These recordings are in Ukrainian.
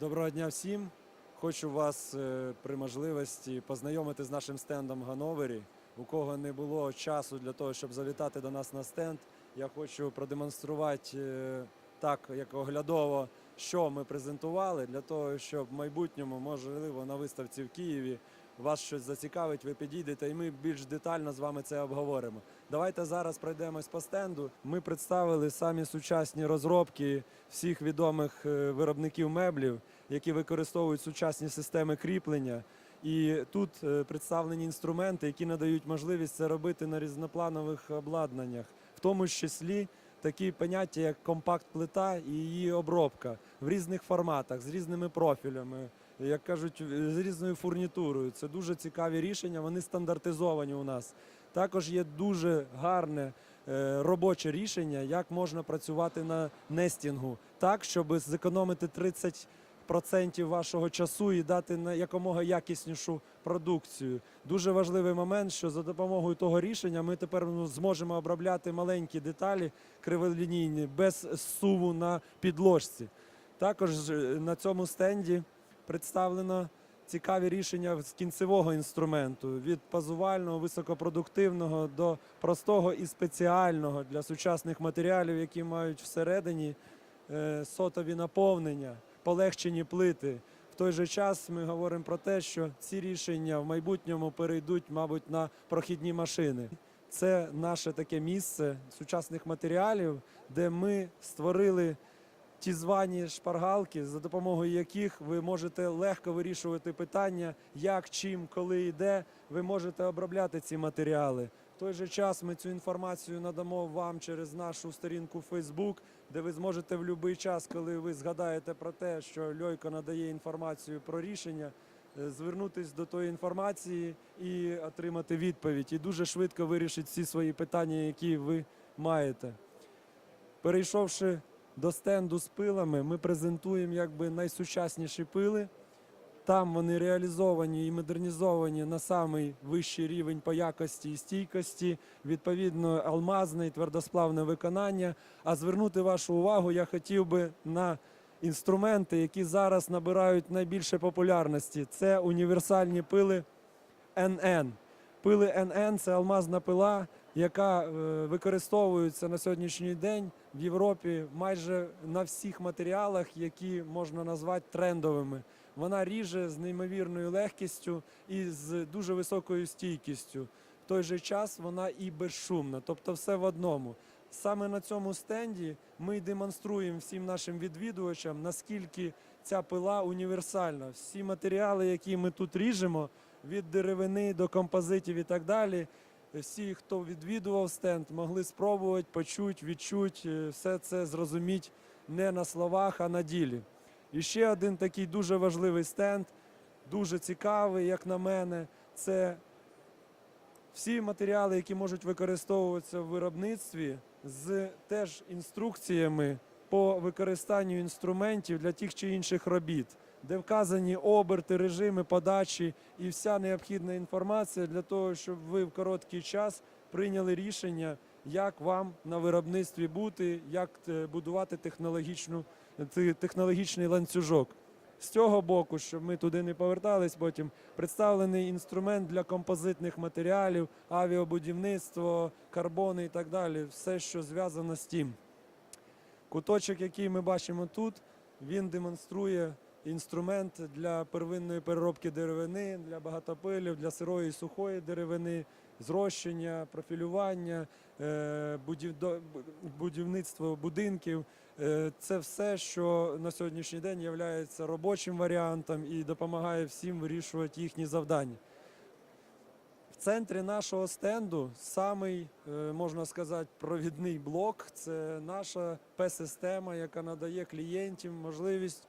Доброго дня всім. Хочу вас е, при можливості познайомити з нашим стендом в Гановері. У кого не було часу для того, щоб завітати до нас на стенд, я хочу продемонструвати е, так, як оглядово, що ми презентували, для того, щоб в майбутньому, можливо, на виставці в Києві вас щось зацікавить, ви підійдете, і ми більш детально з вами це обговоримо. Давайте зараз пройдемось по стенду. Ми представили самі сучасні розробки всіх відомих е, виробників меблів, які використовують сучасні системи кріплення. І тут е, представлені інструменти, які надають можливість це робити на різнопланових обладнаннях, в тому числі такі поняття, як компакт-плита і її обробка в різних форматах, з різними профілями, як кажуть, з різною фурнітурою. Це дуже цікаві рішення. Вони стандартизовані у нас. Також є дуже гарне е, робоче рішення, як можна працювати на нестінгу, так, щоб зекономити 30% вашого часу і дати якомога якіснішу продукцію. Дуже важливий момент, що за допомогою того рішення ми тепер ну, зможемо обробляти маленькі деталі криволінійні без суву на підложці. Також е, на цьому стенді представлено цікаві рішення з кінцевого інструменту від пазувального, високопродуктивного до простого і спеціального для сучасних матеріалів, які мають всередині е, сотові наповнення, полегшені плити. В той же час ми говоримо про те, що ці рішення в майбутньому перейдуть, мабуть, на прохідні машини. Це наше таке місце сучасних матеріалів, де ми створили ті звані шпаргалки, за допомогою яких ви можете легко вирішувати питання, як, чим, коли і де ви можете обробляти ці матеріали. Той же час ми цю інформацію надамо вам через нашу сторінку Facebook, де ви зможете в будь-який час, коли ви згадаєте про те, що Льойко надає інформацію про рішення, е, звернутись до тої інформації і отримати відповідь. І дуже швидко вирішить всі свої питання, які ви маєте. Перейшовши до стенду з пилами, ми презентуємо якби найсучасніші пили. Там вони реалізовані і модернізовані на самий вищий рівень по якості і стійкості, відповідно, алмазне і твердосплавне виконання. А звернути вашу увагу я хотів би на інструменти, які зараз набирають найбільше популярності. Це універсальні пили NN. Пили NN – це алмазна пила, яка е, використовується на сьогоднішній день в Європі майже на всіх матеріалах, які можна назвати трендовими. Вона ріже з неймовірною легкістю і з дуже високою стійкістю. В той же час вона і безшумна, тобто все в одному. Саме на цьому стенді ми демонструємо всім нашим відвідувачам, наскільки ця пила універсальна. Всі матеріали, які ми тут ріжемо, від деревини до композитів і так далі. Всі, хто відвідував стенд, могли спробувати, почути, відчути, е, все це зрозуміти не на словах, а на ділі. І ще один такий дуже важливий стенд, дуже цікавий, як на мене, це всі матеріали, які можуть використовуватися в виробництві, з теж інструкціями по використанню інструментів для тих чи інших робіт, де вказані оберти, режими подачі і вся необхідна інформація для того, щоб ви в короткий час прийняли рішення, як вам на виробництві бути, як е, будувати технологічну, те- технологічний ланцюжок. З цього боку, щоб ми туди не повертались, потім представлений інструмент для композитних матеріалів, авіабудівництво, карбони і так далі, все, що зв'язано з тим. Куточок, який ми бачимо тут, він демонструє інструмент для первинної переробки деревини, для багатопилів, для сирої і сухої деревини, зрощення, профілювання, е, будівництво будинків. Е, Це все, що на сьогоднішній день є робочим варіантом і допомагає всім вирішувати їхні завдання. В центрі нашого стенду самий, е, можна сказати, провідний блок це наша П-система, яка надає клієнтам можливість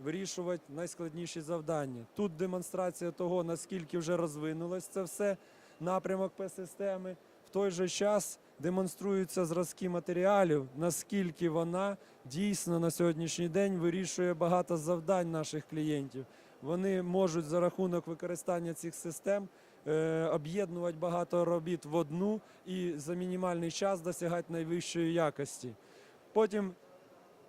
вирішувати найскладніші завдання. Тут демонстрація того, наскільки вже розвинулось це все напрямок П-системи. В той же час демонструються зразки матеріалів, наскільки вона дійсно на сьогоднішній день вирішує багато завдань наших клієнтів. Вони можуть за рахунок використання цих систем е, об'єднувати багато робіт в одну і за мінімальний час досягати найвищої якості. Потім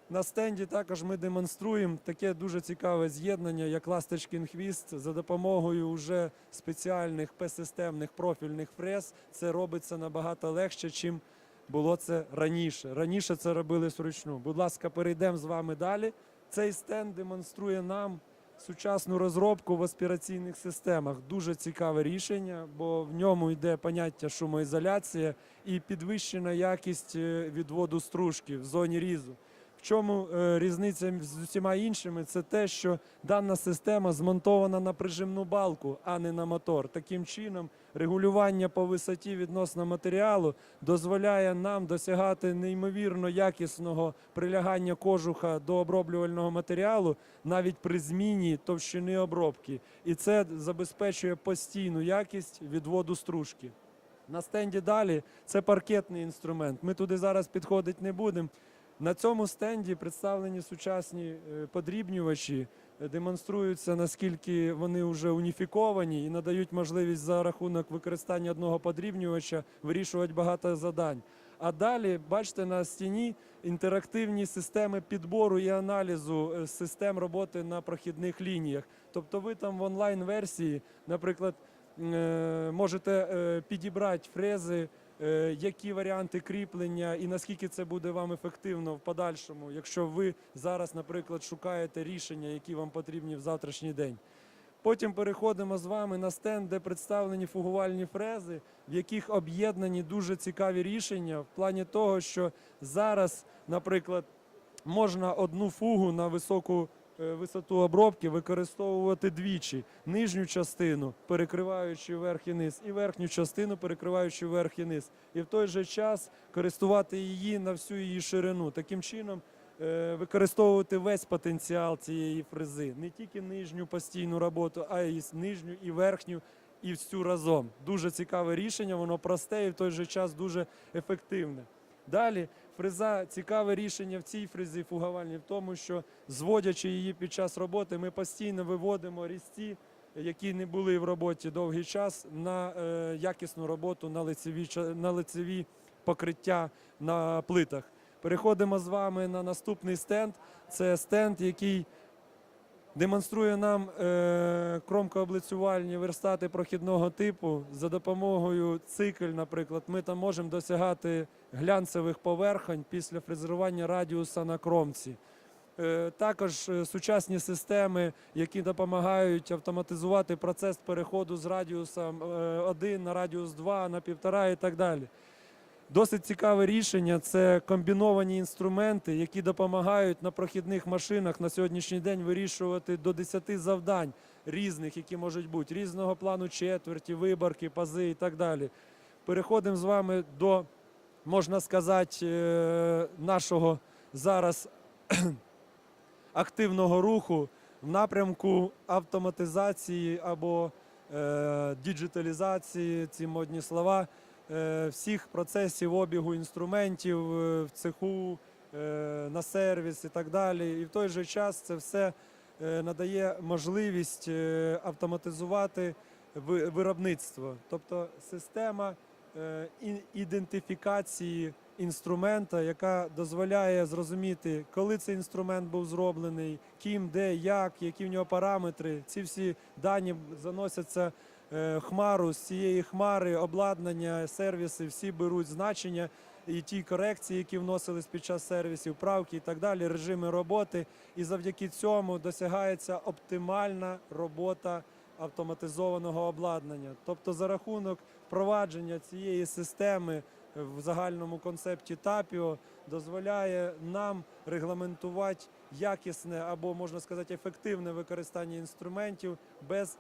На стенді також ми демонструємо таке дуже цікаве з'єднання, як ласточкин хвіст за допомогою вже спеціальних П-системних профільних фрез. Це робиться набагато легше, чим було це раніше. Раніше це робили вручну. Будь ласка, перейдемо з вами далі. Цей стенд демонструє нам сучасну розробку в аспіраційних системах. Дуже цікаве рішення, бо в ньому йде поняття шумоізоляція і підвищена якість е, відводу стружки в зоні різу. Чому е, різниця з усіма іншими? Це те, що дана система змонтована на прижимну балку, а не на мотор. Таким чином, регулювання по висоті відносно матеріалу дозволяє нам досягати неймовірно якісного прилягання кожуха до оброблювального матеріалу навіть при зміні товщини обробки. І це забезпечує постійну якість відводу стружки. На стенді далі це паркетний інструмент. Ми туди зараз підходити не будемо. На цьому стенді представлені сучасні е, подрібнювачі, е, демонструються наскільки вони вже уніфіковані і надають можливість за рахунок використання одного подрібнювача вирішувати багато завдань. А далі, бачите, на стіні інтерактивні системи підбору і аналізу е, систем роботи на прохідних лініях. Тобто ви там в онлайн-версії, наприклад, е, можете підібрати фрези, які варіанти кріплення і наскільки це буде вам ефективно в подальшому, якщо ви зараз, наприклад, шукаєте рішення, які вам потрібні в завтрашній день. Потім переходимо з вами на стенд, де представлені фугувальні фрези, в яких об'єднані дуже цікаві рішення в плані того, що зараз, наприклад, можна одну фугу на високу е, висоту обробки використовувати двічі: нижню частину перекриваючи верх і низ, і верхню частину перекриваючи верх і низ. І в той же час користувати її на всю її ширину. Таким чином е, використовувати весь потенціал цієї фрези, не тільки нижню постійну роботу, а й нижню і верхню. І всю разом дуже цікаве рішення, воно просте і в той же час дуже ефективне. Далі фреза цікаве рішення в цій фрезі фугавальній в тому, що зводячи її під час роботи, ми постійно виводимо різці, які не були в роботі довгий час, на е, якісну роботу на лицеві, на лицеві покриття на плитах. Переходимо з вами на наступний стенд. Це стенд, який демонструє нам е, кромкооблицювальні верстати прохідного типу. За допомогою цикл, наприклад, ми там можемо досягати глянцевих поверхонь після фрезерування радіуса на кромці. Е, Також е, сучасні системи, які допомагають автоматизувати процес переходу з радіуса 1 на радіус 2, на 1,5 і так далі. Досить цікаве рішення це комбіновані інструменти, які допомагають на прохідних машинах на сьогоднішній день вирішувати до 10 завдань різних, які можуть бути різного плану четверті, виборки, пази і так далі. Переходимо з вами до, можна сказати, е, нашого зараз активного руху в напрямку автоматизації або е, діджиталізації, ці модні слова, е, всіх процесів обігу інструментів в цеху, на сервіс і так далі. І в той же час це все надає можливість автоматизувати виробництво, тобто система ідентифікації інструмента, яка дозволяє зрозуміти, коли цей інструмент був зроблений, ким, де, як, які в нього параметри. Ці всі дані заносяться е, хмару з цієї хмари, обладнання, сервіси, всі беруть значення. І ті корекції, які вносились під час сервісів, правки і так далі, режими роботи. І завдяки цьому досягається оптимальна робота автоматизованого обладнання. Тобто, за рахунок впровадження цієї системи в загальному концепті ТАПІО дозволяє нам регламентувати якісне або можна сказати ефективне використання інструментів без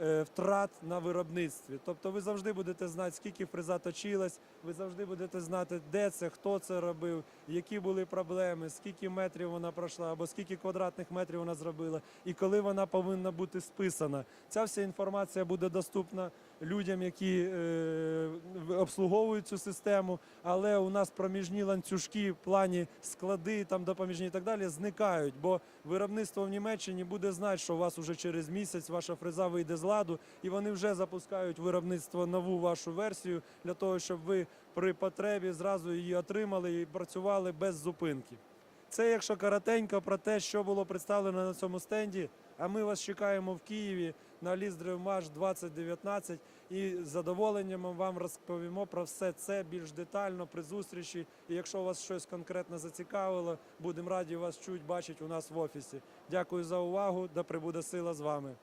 втрат на виробництві. Тобто ви завжди будете знати, скільки фреза точилась, ви завжди будете знати, де це, хто це робив, які були проблеми, скільки метрів вона пройшла, або скільки квадратних метрів вона зробила, і коли вона повинна бути списана. Ця вся інформація буде доступна людям, які е, обслуговують цю систему, але у нас проміжні ланцюжки в плані склади, там допоміжні і так далі, зникають, бо виробництво в Німеччині буде знати, що у вас уже через місяць ваша фреза вийде з ладу, і вони вже запускають виробництво нову вашу версію для того, щоб ви при потребі зразу її отримали і працювали без зупинки. Це якщо коротенько про те, що було представлено на цьому стенді. А ми вас чекаємо в Києві на Ліздривмаш 2019 і з задоволенням вам розповімо про все це більш детально при зустрічі. І якщо вас щось конкретно зацікавило, будемо раді вас чути, бачити у нас в офісі. Дякую за увагу. Да прибуде сила з вами.